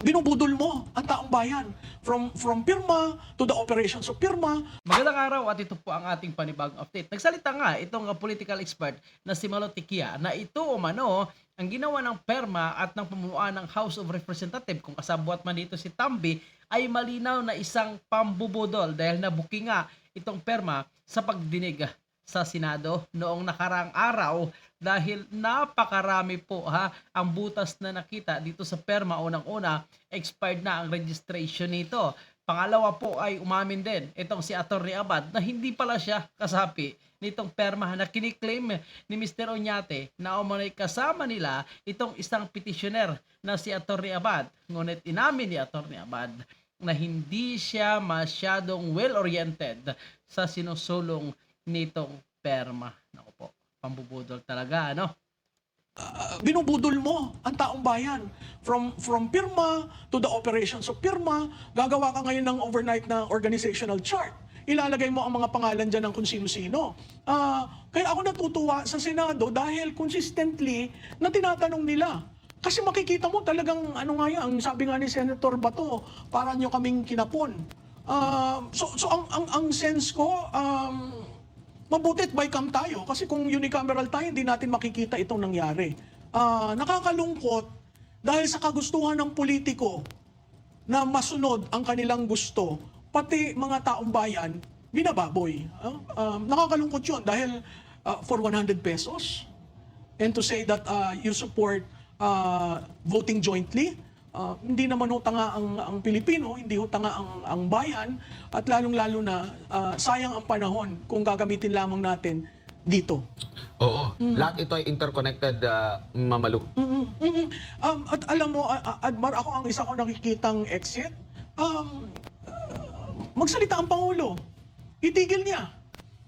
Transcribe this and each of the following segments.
binubudol mo ang taong bayan. From from pirma to the operations of pirma. Magandang araw at ito po ang ating panibagong update. Nagsalita nga itong uh, political expert na si Malo Tikia na ito umano ang ginawa ng perma at ng pamunuan ng House of Representatives. Kung kasabwat man dito si Tambi ay malinaw na isang pambubudol dahil nabuki nga itong perma sa pagdinig sa Senado noong nakarang araw dahil napakarami po ha ang butas na nakita dito sa perma unang-una expired na ang registration nito Pangalawa po ay umamin din itong si Atty. Abad na hindi pala siya kasapi nitong perma na kiniklaim ni Mr. Oñate na umunay kasama nila itong isang petitioner na si Atty. Abad. Ngunit inamin ni Atty. Abad na hindi siya masyadong well-oriented sa sinusulong nitong perma. Naku po, pambubudol talaga, ano? binubudol mo ang taong bayan from from pirma to the operations of pirma gagawa ka ngayon ng overnight na organizational chart ilalagay mo ang mga pangalan dyan ng kung sino-sino. Ah, kaya ako natutuwa sa Senado dahil consistently na tinatanong nila. Kasi makikita mo talagang ano nga yan, ang sabi nga ni Senator Bato, para nyo kaming kinapon. Ah, so so ang, ang, ang sense ko, um, mabutit by cam tayo kasi kung unicameral tayo hindi natin makikita itong nangyari. Ah, nakakalungkot dahil sa kagustuhan ng politiko na masunod ang kanilang gusto, pati mga taong bayan, binababoy. Ah, um, nakakalungkot yun dahil ah, for 100 pesos and to say that ah, you support ah, voting jointly, ah, hindi naman ho tanga ang, ang Pilipino, hindi ho tanga ang, ang bayan, at lalong-lalo na ah, sayang ang panahon kung gagamitin lamang natin dito. Oo. Lahat ito ay interconnected, uh, Mamalu. Mm-mm, mm-mm. Um, at alam mo, A- Admar, ako ang isa ko nakikitang exit. Um, uh, magsalita ang Pangulo. Itigil niya.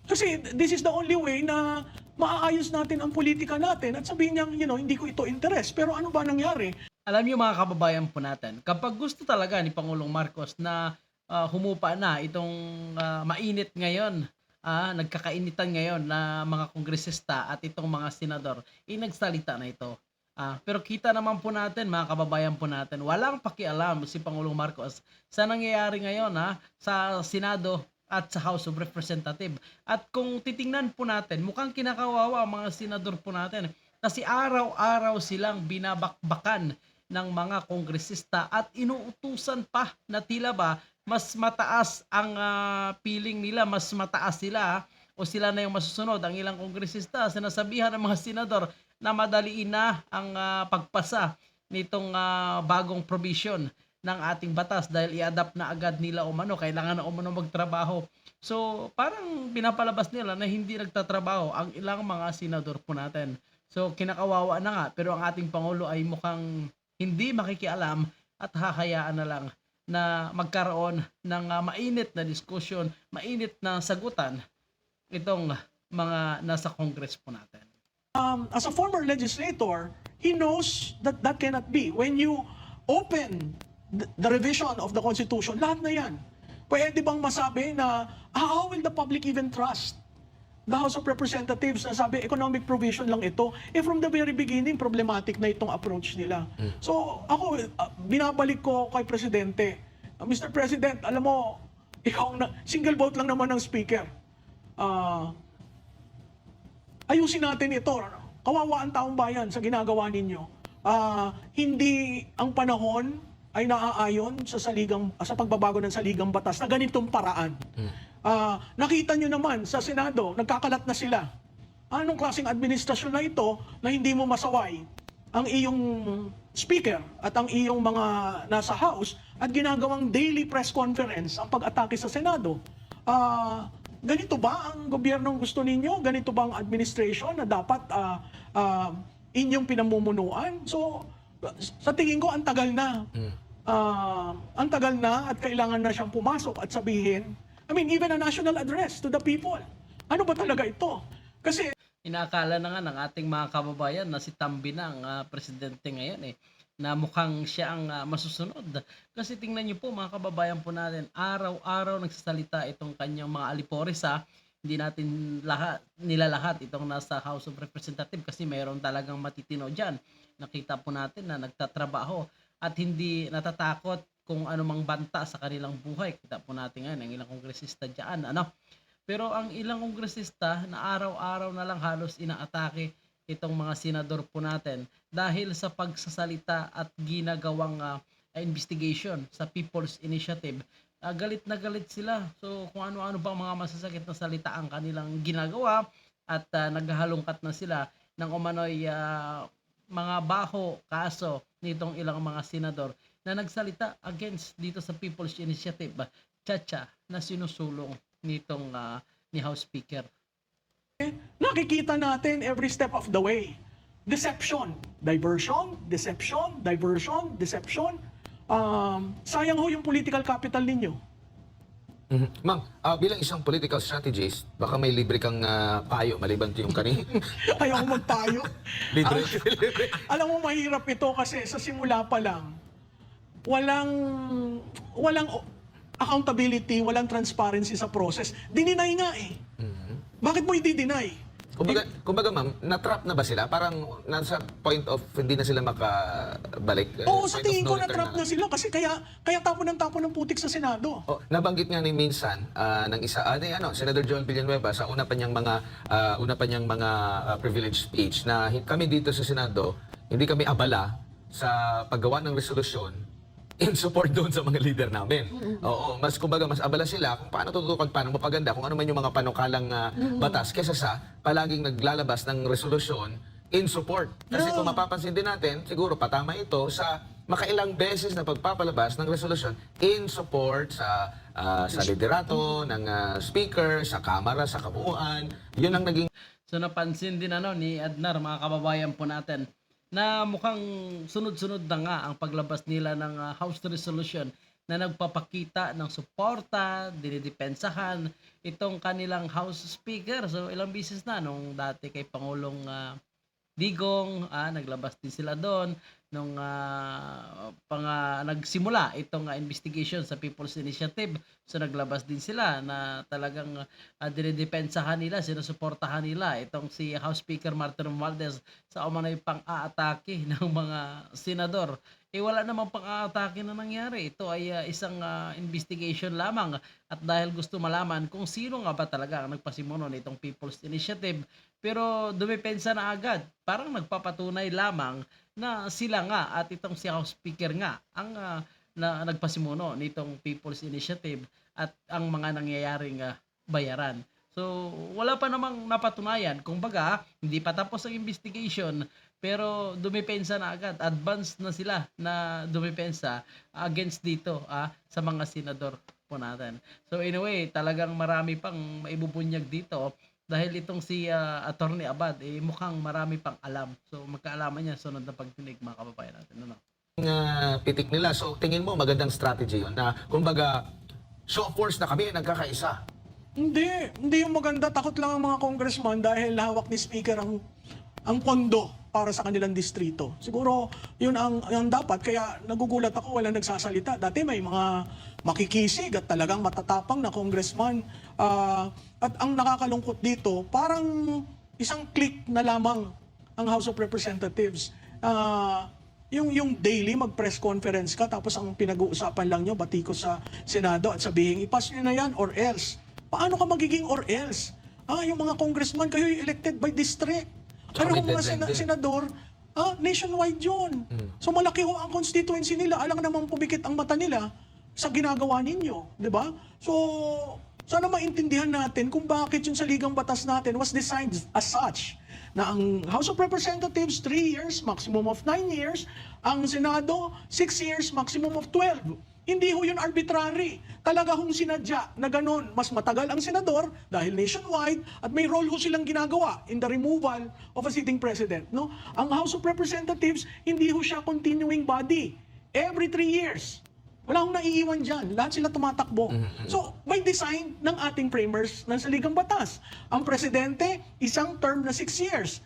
Kasi this is the only way na maaayos natin ang politika natin at sabihin niya, you know, hindi ko ito interest. Pero ano ba nangyari? Alam niyo mga kababayan po natin, kapag gusto talaga ni Pangulong Marcos na ah, humupa na itong ah, mainit ngayon, ah, nagkakainitan ngayon na mga kongresista at itong mga senador, inagsalita na ito. Ah, pero kita naman po natin, mga kababayan po natin, walang pakialam si Pangulong Marcos sa nangyayari ngayon ha, sa Senado at sa House of Representative. At kung titingnan po natin, mukhang kinakawawa ang mga senador po natin kasi araw-araw silang binabakbakan ng mga kongresista at inuutusan pa na tila ba mas mataas ang ah, feeling nila, mas mataas sila o sila na yung masusunod. Ang ilang kongresista, sinasabihan ng mga senador na madaliin na ang ah, pagpasa nitong ah, bagong provision ng ating batas dahil i-adapt na agad nila umano, kailangan na umano magtrabaho. So, parang pinapalabas nila na hindi nagtatrabaho ang ilang mga senador po natin. So, kinakawawa na nga, pero ang ating Pangulo ay mukhang hindi makikialam at hahayaan na lang na magkaroon ng ah, mainit na diskusyon, mainit na sagutan itong mga nasa Congress po natin. um, as a former legislator, he knows that that cannot be. When you open the, the revision of the Constitution, lahat na yan. Pwede bang masabi na, ah, how will the public even trust the House of Representatives na sabi, economic provision lang ito. Eh from the very beginning, problematic na itong approach nila. So ako, uh, binabalik ko kay Presidente, uh, Mr. President, alam mo, ikaw na, single vote lang naman ng speaker. Ah, ayusin natin ito. Kawawa ang taong bayan sa ginagawa ninyo. Ah, hindi ang panahon ay naaayon sa saligang sa pagbabago ng saligang batas na ganitong paraan. Ah, nakita nyo naman sa Senado, nagkakalat na sila. Anong klaseng administrasyon na ito na hindi mo masaway ang iyong speaker at ang iyong mga nasa House at ginagawang daily press conference ang pag-atake sa Senado? Ah, ganito ba ang gobyernong gusto ninyo? Ganito ba ang administration na dapat ah, ah, inyong pinamumunuan? So, sa tingin ko, ang tagal na. Ah, ang tagal na at kailangan na siyang pumasok at sabihin, I mean, even a national address to the people. Ano ba talaga ito? Kasi Inaakala na nga ng ating mga kababayan na si Tambi na ang ah, presidente ngayon eh na mukhang siya ang ah, masusunod. Kasi tingnan niyo po mga kababayan po natin, araw-araw nagsasalita itong kanyang mga alipores ha. Hindi natin lahat, nila lahat itong nasa House of Representative kasi mayroon talagang matitino dyan. Nakita po natin na nagtatrabaho at hindi natatakot kung anumang banta sa kanilang buhay. Kita po natin ngayon ang ilang kongresista diyan, ano. Pero ang ilang kongresista na araw-araw na lang halos inaatake itong mga senador po natin dahil sa pagsasalita at ginagawang ah, investigation sa People's Initiative. Ah, galit na galit sila. So kung ano-ano ba mga masasakit na salita ang kanilang ginagawa at ah, naghahalongkat na sila ng umano'y ah, mga baho kaso nitong ilang mga senador na nagsalita against dito sa People's Initiative, ah, Chacha, na sinusulong nitong ah, ni House Speaker. nakikita natin every step of the way. Deception, diversion, deception, diversion, deception. Um, sayang ho yung political capital ninyo. Mhm. Ma'am, ah, bilang isang political strategist, baka may libre kang ah, payo maliban to yung kanina. Ayaw ko magpayo. libre. libre. Alam mo, mahirap ito kasi sa simula pa lang, walang, walang accountability, walang transparency sa process. Dininay nga eh. Bakit mo i-deny? Kumbaga, kumbaga ma'am, na-trap na ba sila? Parang nasa point of hindi na sila makabalik. eh, Oo, sa point of tingin no ko return na-trap na sila kasi kaya, kaya tapo ng tapo ng putik sa Senado. Oh, nabanggit nga ni minsan ah, ng isa ah, ni, ano, Senator Joel Villanueva sa una pa niyang mga ah, una pa niyang mga ah, privilege speech na hi- kami dito sa Senado hindi kami abala sa paggawa ng resolusyon in support doon sa mga leader namin. Oo, mas kumbaga mas abala sila kung paano tututukan, paano mapaganda, kung ano man yung mga panukalang ah, batas kesa sa palaging naglalabas ng resolusyon in support. Kasi kung mapapansin din natin, siguro patama ito sa makailang beses na pagpapalabas ng resolusyon in support sa ah, sa liderato ng ah, speaker, sa kamara, sa kabuuan. Yun ang naging So napansin din ano ni Adnar mga kababayan po natin na mukhang sunod-sunod na nga ang paglabas nila ng ah, House Resolution na nagpapakita ng suporta, dinidepensahan itong kanilang House Speaker. So ilang bisis na nung dati kay Pangulong ah, Digong, ah, naglabas din sila doon nung ah, pang, ah, nagsimula itong ah, investigation sa People's Initiative. So naglabas din sila na talagang uh, dinidepensahan nila, sinusuportahan nila itong si House Speaker Martin Romualdez sa umano'y pang-aatake ng mga senador. Eh wala namang pang-aatake na nangyari. Ito ay uh, isang uh, investigation lamang at dahil gusto malaman kung sino nga ba talaga ang nagpasimuno nitong People's Initiative. Pero dumipensa na agad. Parang nagpapatunay lamang na sila nga at itong si House Speaker nga ang uh, na nagpasimuno nitong People's Initiative at ang mga nangyayaring ah, bayaran. So, wala pa namang napatunayan. Kung baga, hindi pa tapos ang investigation, pero dumipensa na agad. Advance na sila na dumipensa against dito ah, sa mga senador po natin. So, in a way, talagang marami pang maibubunyag dito dahil itong si ah, Attorney Abad, eh, mukhang marami pang alam. So, magkaalaman niya sunod na pagtinig mga kababayan natin. Ano? uh, pitik nila. So tingin mo magandang strategy yun na kumbaga show of force na kami nagkakaisa. Hindi, hindi yung maganda. Takot lang ang mga congressman dahil hawak ni Speaker ang, ang pondo para sa kanilang distrito. Siguro, yun ang, ang dapat. Kaya nagugulat ako, walang nagsasalita. Dati may mga makikisig at talagang matatapang na congressman. Ah, at ang nakakalungkot dito, parang isang click na lamang ang House of Representatives. Ah, yung yung daily mag-press conference ka tapos ang pinag-uusapan lang nyo batikos sa Senado at sabihin ipas nyo na yan or else. Paano ka magiging or else? Ah, yung mga congressman kayo elected by district. Tsaka Pero may yung mga deadline sena- din. senador, ah, nationwide yun. So malaki ho ang constituency nila. Alam naman pumikit ang mata nila sa ginagawa ninyo. di ba? So, sana maintindihan natin kung bakit yung saligang batas natin was designed as such na ang House of Representatives, 3 years, maximum of 9 years. Ang Senado, 6 years, maximum of 12. Hindi ho yun arbitrary. Talaga hong sinadya na ganun. Mas matagal ang senador dahil nationwide at may role ho silang ginagawa in the removal of a sitting president. No? Ang House of Representatives, hindi ho siya continuing body. Every 3 years. Wala akong naiiwan dyan. Lahat sila tumatakbo. So, by design ng ating framers ng saligang batas, ang presidente, isang term na 6 years.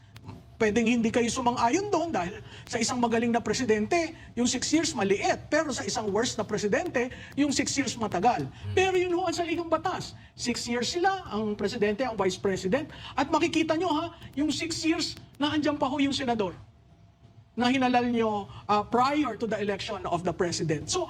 Pwedeng hindi kayo sumang-ayon doon dahil sa isang magaling na presidente, yung 6 years maliit. Pero sa isang worst na presidente, yung 6 years matagal. Pero yun ho ang saligang batas. 6 years sila, ang presidente, ang vice president. At makikita nyo ha, yung 6 years na andyan pa ho yung senador. na hinalal nyo ah, prior to the election of the president. So,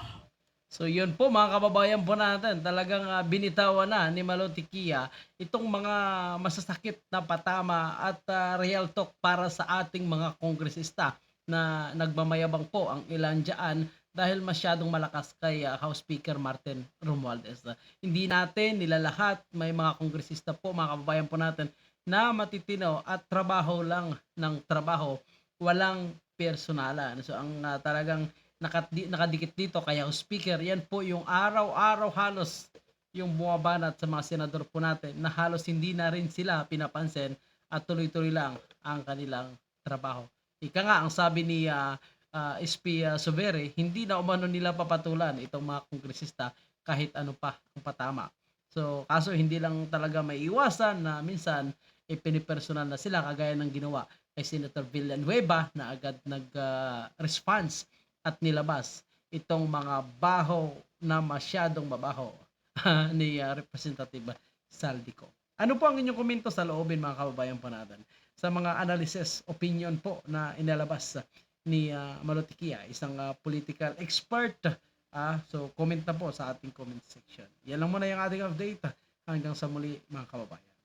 So yun po mga kababayan po natin, talagang ah, binitawan na ni Malotikia itong mga masasakit na patama at ah, real talk para sa ating mga kongresista na nagmamayabang po ang ilan dyan dahil masyadong malakas kay ah, House Speaker Martin Romualdez. Ah, hindi natin nilalahat, may mga kongresista po, mga kababayan po natin na matitino at trabaho lang ng trabaho, walang personalan. So ang ah, talagang nakadi, nakadikit dito kay House Speaker, yan po yung araw-araw halos yung bumabanat sa mga senador po natin na halos hindi na rin sila pinapansin at tuloy-tuloy lang ang kanilang trabaho. Ika nga, ang sabi ni ah, ah, SP ah, Sovere, hindi na umano nila papatulan itong mga kongresista kahit ano pa ang patama. So, kaso hindi lang talaga may iwasan na minsan ipinipersonal na sila kagaya ng ginawa kay Senator Villanueva na agad nag-response at nilabas itong mga baho na masyadong mabaho ni ah, Representative Saldico. Ano po ang inyong komento sa loobin mga kababayan po natin sa mga analysis, opinion po na inalabas ni ah, Malotikia, isang ah, political expert. Ah, so comment na po sa ating comment section. Yan lang muna yung ating update. Hanggang sa muli mga kababayan.